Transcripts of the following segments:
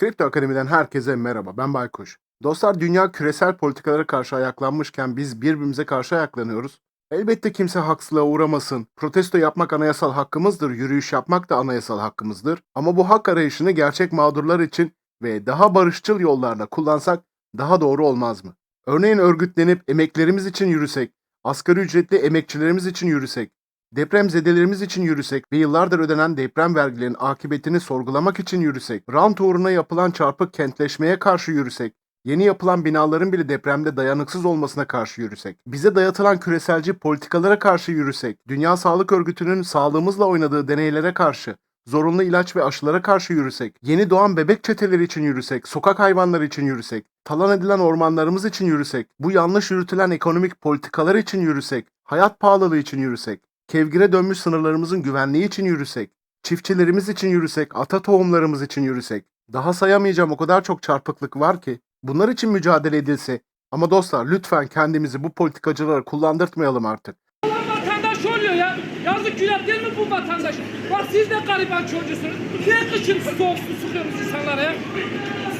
Kripto Akademi'den herkese merhaba. Ben Baykuş. Dostlar dünya küresel politikalara karşı ayaklanmışken biz birbirimize karşı ayaklanıyoruz. Elbette kimse haksızlığa uğramasın. Protesto yapmak anayasal hakkımızdır, yürüyüş yapmak da anayasal hakkımızdır. Ama bu hak arayışını gerçek mağdurlar için ve daha barışçıl yollarla kullansak daha doğru olmaz mı? Örneğin örgütlenip emeklerimiz için yürüsek, asgari ücretli emekçilerimiz için yürüsek, depremzedelerimiz için yürüsek ve yıllardır ödenen deprem vergilerinin akıbetini sorgulamak için yürüsek, rant uğruna yapılan çarpık kentleşmeye karşı yürüsek, yeni yapılan binaların bile depremde dayanıksız olmasına karşı yürüsek, bize dayatılan küreselci politikalara karşı yürüsek, Dünya Sağlık Örgütü'nün sağlığımızla oynadığı deneylere karşı, zorunlu ilaç ve aşılara karşı yürüsek, yeni doğan bebek çeteleri için yürüsek, sokak hayvanları için yürüsek, talan edilen ormanlarımız için yürüsek, bu yanlış yürütülen ekonomik politikalar için yürüsek, hayat pahalılığı için yürüsek, kevgire dönmüş sınırlarımızın güvenliği için yürüsek, çiftçilerimiz için yürüsek, ata tohumlarımız için yürüsek, daha sayamayacağım o kadar çok çarpıklık var ki, bunlar için mücadele edilse, ama dostlar lütfen kendimizi bu politikacılara kullandırtmayalım artık. Vatandaş oluyor ya. Yazık günah değil mi bu vatandaş? Bak siz de gariban çocuğusunuz. Niye kışın soğuk su insanlara ya?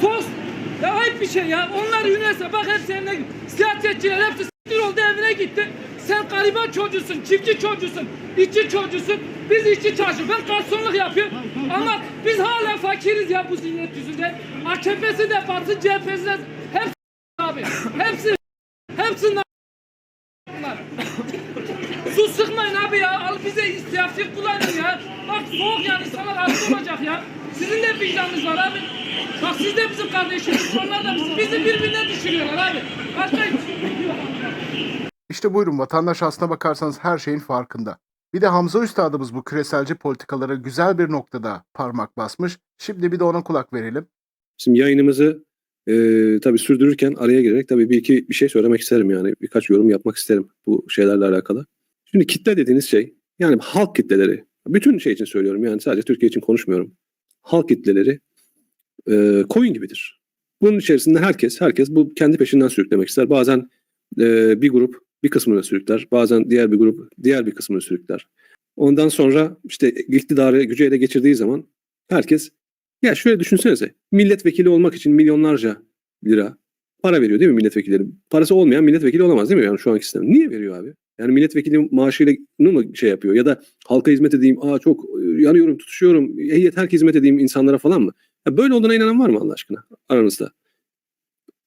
Soğuk. Ya ayıp bir şey ya. Onlar üniversite bak hepsi evine siyasetçiler hepsi s**tir oldu evine gitti. Sen gariban çocuğusun, çiftçi çocuğusun, işçi çocuğusun. Biz işçi çalışıyoruz. Ben garsonluk yapıyorum. Ama biz hala fakiriz ya bu zihniyet yüzünden. AKP'si de batı, CHP'si de hepsi abi. Hepsi hepsi bunlar. Su sıkmayın abi ya. Al bize siyasi kullanın ya. Bak soğuk yani insanlar hasta olacak ya. Sizin de vicdanınız var abi. Bak siz de bizim kardeşimiz. Onlar da bizim. Bizi birbirine düşürüyorlar abi. Başka İşte buyurun vatandaş aslına bakarsanız her şeyin farkında. Bir de Hamza Üstadımız bu küreselci politikalara güzel bir noktada parmak basmış. Şimdi bir de ona kulak verelim. Şimdi yayınımızı e, tabii sürdürürken araya girerek tabii bir iki bir şey söylemek isterim yani birkaç yorum yapmak isterim bu şeylerle alakalı. Şimdi kitle dediğiniz şey yani halk kitleleri bütün şey için söylüyorum yani sadece Türkiye için konuşmuyorum. Halk kitleleri e, koyun gibidir. Bunun içerisinde herkes herkes bu kendi peşinden sürüklemek ister. Bazen e, bir grup bir kısmını sürükler. Bazen diğer bir grup diğer bir kısmını sürükler. Ondan sonra işte iktidarı gücü ele geçirdiği zaman herkes ya şöyle düşünsenize. Milletvekili olmak için milyonlarca lira para veriyor değil mi milletvekilleri? Parası olmayan milletvekili olamaz değil mi yani şu anki sistem? Niye veriyor abi? Yani milletvekili maaşıyla mı şey yapıyor? Ya da halka hizmet edeyim, aa çok yanıyorum, tutuşuyorum, yeter ki hizmet edeyim insanlara falan mı? Ya böyle olduğuna inanan var mı Allah aşkına aranızda?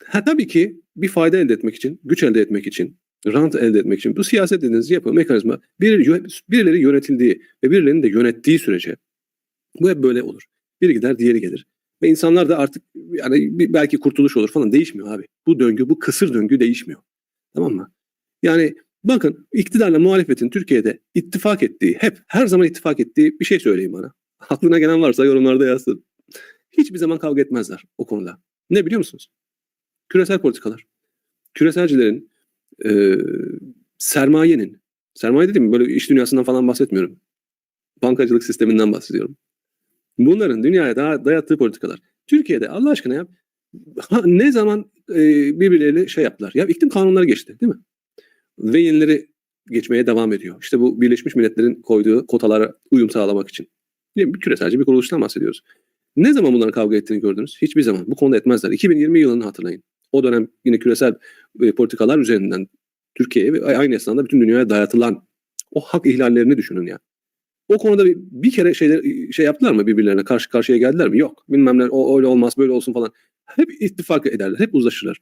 Ha, tabii ki bir fayda elde etmek için, güç elde etmek için, rant elde etmek için bu siyaset dediğiniz yapı, mekanizma birileri, birileri yönetildiği ve birilerinin de yönettiği sürece bu hep böyle olur. Biri gider diğeri gelir. Ve insanlar da artık yani bir- belki kurtuluş olur falan değişmiyor abi. Bu döngü bu kısır döngü değişmiyor. Tamam mı? Yani bakın iktidarla muhalefetin Türkiye'de ittifak ettiği hep her zaman ittifak ettiği bir şey söyleyin bana. Aklına gelen varsa yorumlarda yazsın. Hiçbir zaman kavga etmezler o konuda. Ne biliyor musunuz? Küresel politikalar. Küreselcilerin e, sermayenin sermaye dediğim böyle iş dünyasından falan bahsetmiyorum. Bankacılık sisteminden bahsediyorum. Bunların dünyaya daha dayattığı politikalar. Türkiye'de Allah aşkına ya ha, ne zaman e, birbirleriyle şey yaptılar? Ya iklim kanunları geçti değil mi? Ve yenileri geçmeye devam ediyor. İşte bu Birleşmiş Milletler'in koyduğu kotalara uyum sağlamak için. Yani bir küreselci bir kuruluştan bahsediyoruz. Ne zaman bunların kavga ettiğini gördünüz? Hiçbir zaman. Bu konuda etmezler. 2020 yılını hatırlayın. O dönem yine küresel e, politikalar üzerinden Türkiye'ye ve aynı esnada bütün dünyaya dayatılan o hak ihlallerini düşünün ya. O konuda bir, bir kere şeyler şey yaptılar mı birbirlerine karşı karşıya geldiler mi? Yok. Bilmem ne o öyle olmaz böyle olsun falan. Hep ittifak ederler. Hep uzlaşırlar.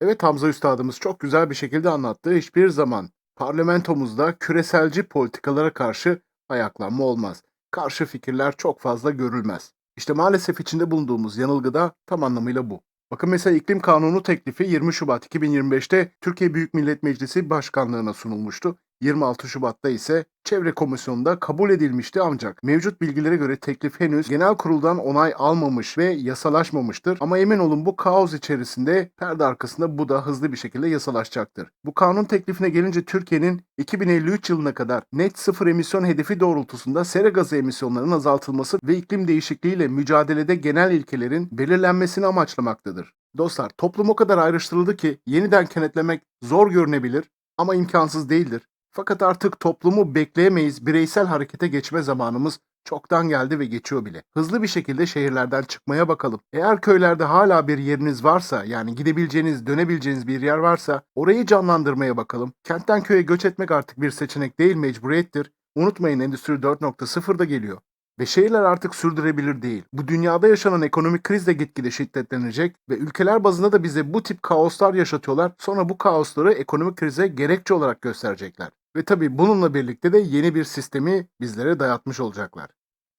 Evet Hamza Üstadımız çok güzel bir şekilde anlattı. Hiçbir zaman parlamentomuzda küreselci politikalara karşı ayaklanma olmaz. Karşı fikirler çok fazla görülmez. İşte maalesef içinde bulunduğumuz yanılgı da tam anlamıyla bu. Bakın mesela iklim kanunu teklifi 20 Şubat 2025'te Türkiye Büyük Millet Meclisi Başkanlığına sunulmuştu. 26 Şubat'ta ise Çevre Komisyonu'nda kabul edilmişti ancak mevcut bilgilere göre teklif henüz genel kuruldan onay almamış ve yasalaşmamıştır. Ama emin olun bu kaos içerisinde perde arkasında bu da hızlı bir şekilde yasalaşacaktır. Bu kanun teklifine gelince Türkiye'nin 2053 yılına kadar net sıfır emisyon hedefi doğrultusunda sera gazı emisyonlarının azaltılması ve iklim değişikliğiyle mücadelede genel ilkelerin belirlenmesini amaçlamaktadır. Dostlar toplum o kadar ayrıştırıldı ki yeniden kenetlemek zor görünebilir ama imkansız değildir. Fakat artık toplumu bekleyemeyiz, bireysel harekete geçme zamanımız çoktan geldi ve geçiyor bile. Hızlı bir şekilde şehirlerden çıkmaya bakalım. Eğer köylerde hala bir yeriniz varsa yani gidebileceğiniz, dönebileceğiniz bir yer varsa orayı canlandırmaya bakalım. Kentten köye göç etmek artık bir seçenek değil mecburiyettir. Unutmayın Endüstri 4.0 da geliyor. Ve şehirler artık sürdürebilir değil. Bu dünyada yaşanan ekonomik kriz de gitgide şiddetlenecek ve ülkeler bazında da bize bu tip kaoslar yaşatıyorlar. Sonra bu kaosları ekonomik krize gerekçe olarak gösterecekler. Ve tabii bununla birlikte de yeni bir sistemi bizlere dayatmış olacaklar.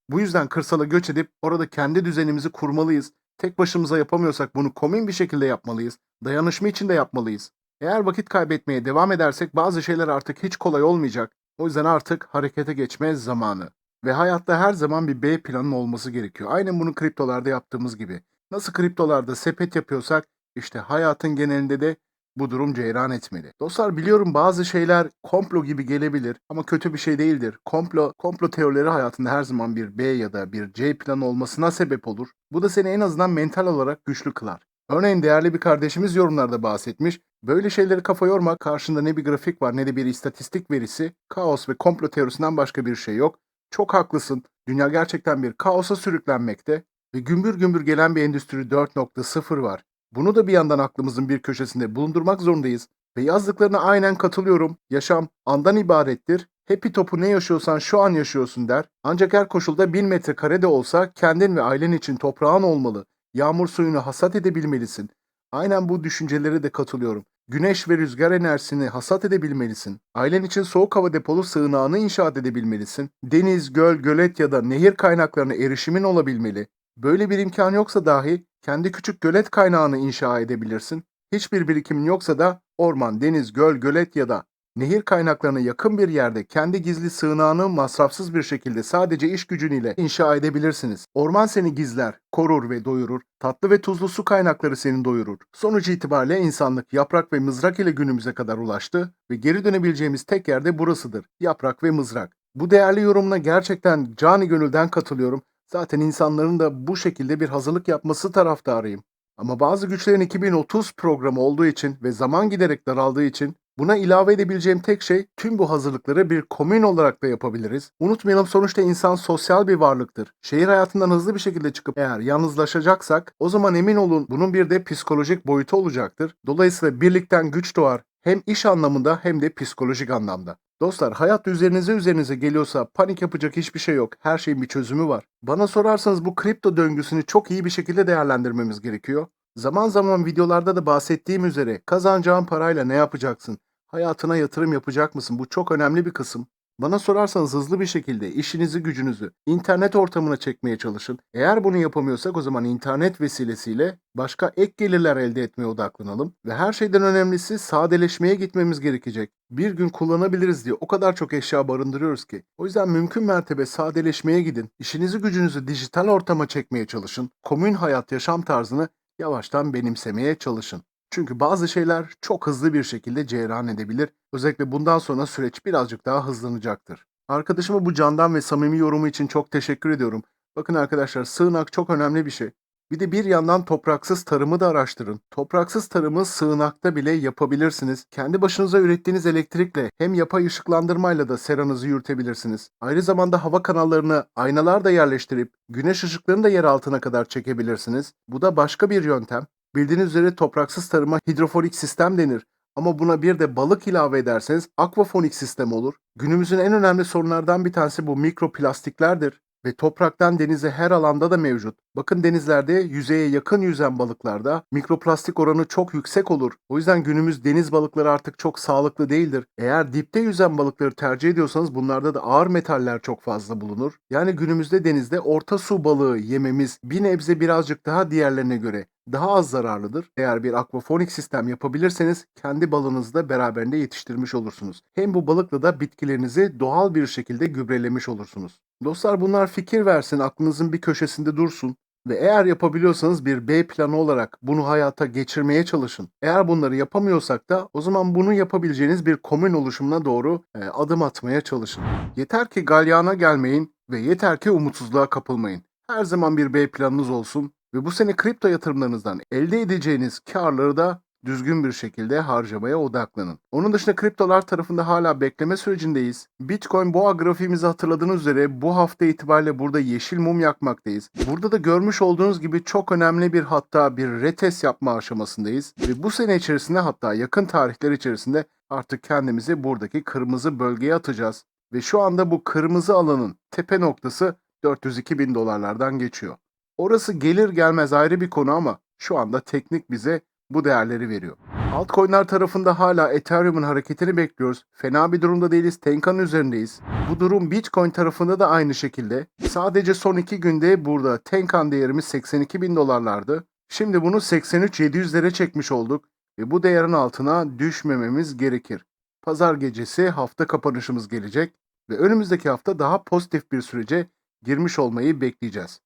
Bu yüzden kırsala göç edip orada kendi düzenimizi kurmalıyız. Tek başımıza yapamıyorsak bunu komün bir şekilde yapmalıyız. Dayanışma içinde yapmalıyız. Eğer vakit kaybetmeye devam edersek bazı şeyler artık hiç kolay olmayacak. O yüzden artık harekete geçme zamanı. Ve hayatta her zaman bir B planın olması gerekiyor. Aynen bunu kriptolarda yaptığımız gibi. Nasıl kriptolarda sepet yapıyorsak işte hayatın genelinde de bu durum ceyran etmeli. Dostlar biliyorum bazı şeyler komplo gibi gelebilir ama kötü bir şey değildir. Komplo, komplo teorileri hayatında her zaman bir B ya da bir C planı olmasına sebep olur. Bu da seni en azından mental olarak güçlü kılar. Örneğin değerli bir kardeşimiz yorumlarda bahsetmiş. Böyle şeyleri kafa yorma, karşında ne bir grafik var ne de bir istatistik verisi, kaos ve komplo teorisinden başka bir şey yok. Çok haklısın. Dünya gerçekten bir kaosa sürüklenmekte ve gümbür gümbür gelen bir endüstri 4.0 var. Bunu da bir yandan aklımızın bir köşesinde bulundurmak zorundayız. Ve yazdıklarına aynen katılıyorum. Yaşam andan ibarettir. Happy topu ne yaşıyorsan şu an yaşıyorsun der. Ancak her koşulda 1000 metrekare de olsa kendin ve ailen için toprağın olmalı. Yağmur suyunu hasat edebilmelisin. Aynen bu düşüncelere de katılıyorum. Güneş ve rüzgar enerjisini hasat edebilmelisin. Ailen için soğuk hava depolu sığınağını inşaat edebilmelisin. Deniz, göl, gölet ya da nehir kaynaklarına erişimin olabilmeli. Böyle bir imkan yoksa dahi kendi küçük gölet kaynağını inşa edebilirsin. Hiçbir birikimin yoksa da orman, deniz, göl, gölet ya da nehir kaynaklarına yakın bir yerde kendi gizli sığınağını masrafsız bir şekilde sadece iş gücünüyle inşa edebilirsiniz. Orman seni gizler, korur ve doyurur. Tatlı ve tuzlu su kaynakları seni doyurur. Sonuç itibariyle insanlık yaprak ve mızrak ile günümüze kadar ulaştı ve geri dönebileceğimiz tek yerde burasıdır. Yaprak ve mızrak. Bu değerli yorumuna gerçekten cani gönülden katılıyorum. Zaten insanların da bu şekilde bir hazırlık yapması taraftarıyım. Ama bazı güçlerin 2030 programı olduğu için ve zaman giderek daraldığı için buna ilave edebileceğim tek şey tüm bu hazırlıkları bir komün olarak da yapabiliriz. Unutmayalım sonuçta insan sosyal bir varlıktır. Şehir hayatından hızlı bir şekilde çıkıp eğer yalnızlaşacaksak o zaman emin olun bunun bir de psikolojik boyutu olacaktır. Dolayısıyla birlikten güç doğar hem iş anlamında hem de psikolojik anlamda. Dostlar hayat üzerinize üzerinize geliyorsa panik yapacak hiçbir şey yok. Her şeyin bir çözümü var. Bana sorarsanız bu kripto döngüsünü çok iyi bir şekilde değerlendirmemiz gerekiyor. Zaman zaman videolarda da bahsettiğim üzere kazanacağın parayla ne yapacaksın? Hayatına yatırım yapacak mısın? Bu çok önemli bir kısım. Bana sorarsanız hızlı bir şekilde işinizi gücünüzü internet ortamına çekmeye çalışın. Eğer bunu yapamıyorsak o zaman internet vesilesiyle başka ek gelirler elde etmeye odaklanalım. Ve her şeyden önemlisi sadeleşmeye gitmemiz gerekecek. Bir gün kullanabiliriz diye o kadar çok eşya barındırıyoruz ki. O yüzden mümkün mertebe sadeleşmeye gidin. İşinizi gücünüzü dijital ortama çekmeye çalışın. Komün hayat yaşam tarzını yavaştan benimsemeye çalışın. Çünkü bazı şeyler çok hızlı bir şekilde cereyan edebilir. Özellikle bundan sonra süreç birazcık daha hızlanacaktır. Arkadaşıma bu candan ve samimi yorumu için çok teşekkür ediyorum. Bakın arkadaşlar sığınak çok önemli bir şey. Bir de bir yandan topraksız tarımı da araştırın. Topraksız tarımı sığınakta bile yapabilirsiniz. Kendi başınıza ürettiğiniz elektrikle hem yapay ışıklandırmayla da seranızı yürütebilirsiniz. Ayrı zamanda hava kanallarına aynalar da yerleştirip güneş ışıklarını da yer altına kadar çekebilirsiniz. Bu da başka bir yöntem. Bildiğiniz üzere topraksız tarıma hidrofonik sistem denir. Ama buna bir de balık ilave ederseniz akvafonik sistem olur. Günümüzün en önemli sorunlardan bir tanesi bu mikroplastiklerdir ve topraktan denize her alanda da mevcut. Bakın denizlerde yüzeye yakın yüzen balıklarda mikroplastik oranı çok yüksek olur. O yüzden günümüz deniz balıkları artık çok sağlıklı değildir. Eğer dipte yüzen balıkları tercih ediyorsanız bunlarda da ağır metaller çok fazla bulunur. Yani günümüzde denizde orta su balığı yememiz bir nebze birazcık daha diğerlerine göre daha az zararlıdır. Eğer bir akvafonik sistem yapabilirseniz kendi balığınızı da beraberinde yetiştirmiş olursunuz. Hem bu balıkla da bitkilerinizi doğal bir şekilde gübrelemiş olursunuz. Dostlar bunlar fikir versin, aklınızın bir köşesinde dursun. Ve eğer yapabiliyorsanız bir B planı olarak bunu hayata geçirmeye çalışın. Eğer bunları yapamıyorsak da o zaman bunu yapabileceğiniz bir komün oluşumuna doğru e, adım atmaya çalışın. Yeter ki galyana gelmeyin ve yeter ki umutsuzluğa kapılmayın. Her zaman bir B planınız olsun ve bu sene kripto yatırımlarınızdan elde edeceğiniz karları da düzgün bir şekilde harcamaya odaklanın. Onun dışında kriptolar tarafında hala bekleme sürecindeyiz. Bitcoin boğa grafiğimizi hatırladığınız üzere bu hafta itibariyle burada yeşil mum yakmaktayız. Burada da görmüş olduğunuz gibi çok önemli bir hatta bir retest yapma aşamasındayız. Ve bu sene içerisinde hatta yakın tarihler içerisinde artık kendimizi buradaki kırmızı bölgeye atacağız. Ve şu anda bu kırmızı alanın tepe noktası 402 bin dolarlardan geçiyor. Orası gelir gelmez ayrı bir konu ama şu anda teknik bize bu değerleri veriyor. Altcoin'ler tarafında hala Ethereum'un hareketini bekliyoruz. Fena bir durumda değiliz. Tenkan'ın üzerindeyiz. Bu durum Bitcoin tarafında da aynı şekilde. Sadece son iki günde burada Tenkan değerimiz 82 bin dolarlardı. Şimdi bunu 83-700'lere çekmiş olduk ve bu değerin altına düşmememiz gerekir. Pazar gecesi hafta kapanışımız gelecek ve önümüzdeki hafta daha pozitif bir sürece girmiş olmayı bekleyeceğiz.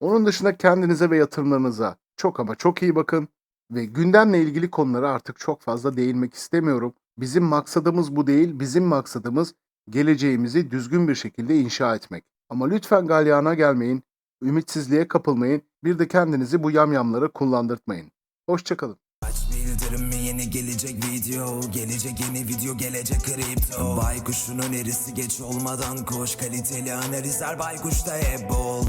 Onun dışında kendinize ve yatırımlarınıza çok ama çok iyi bakın ve gündemle ilgili konulara artık çok fazla değinmek istemiyorum. Bizim maksadımız bu değil, bizim maksadımız geleceğimizi düzgün bir şekilde inşa etmek. Ama lütfen galyana gelmeyin, ümitsizliğe kapılmayın, bir de kendinizi bu yamyamlara kullandırtmayın. Hoşçakalın. Bildirim mi yeni gelecek video Gelecek yeni video gelecek kripto Baykuş'un önerisi geç olmadan koş Kaliteli analizler Baykuş'ta hep bol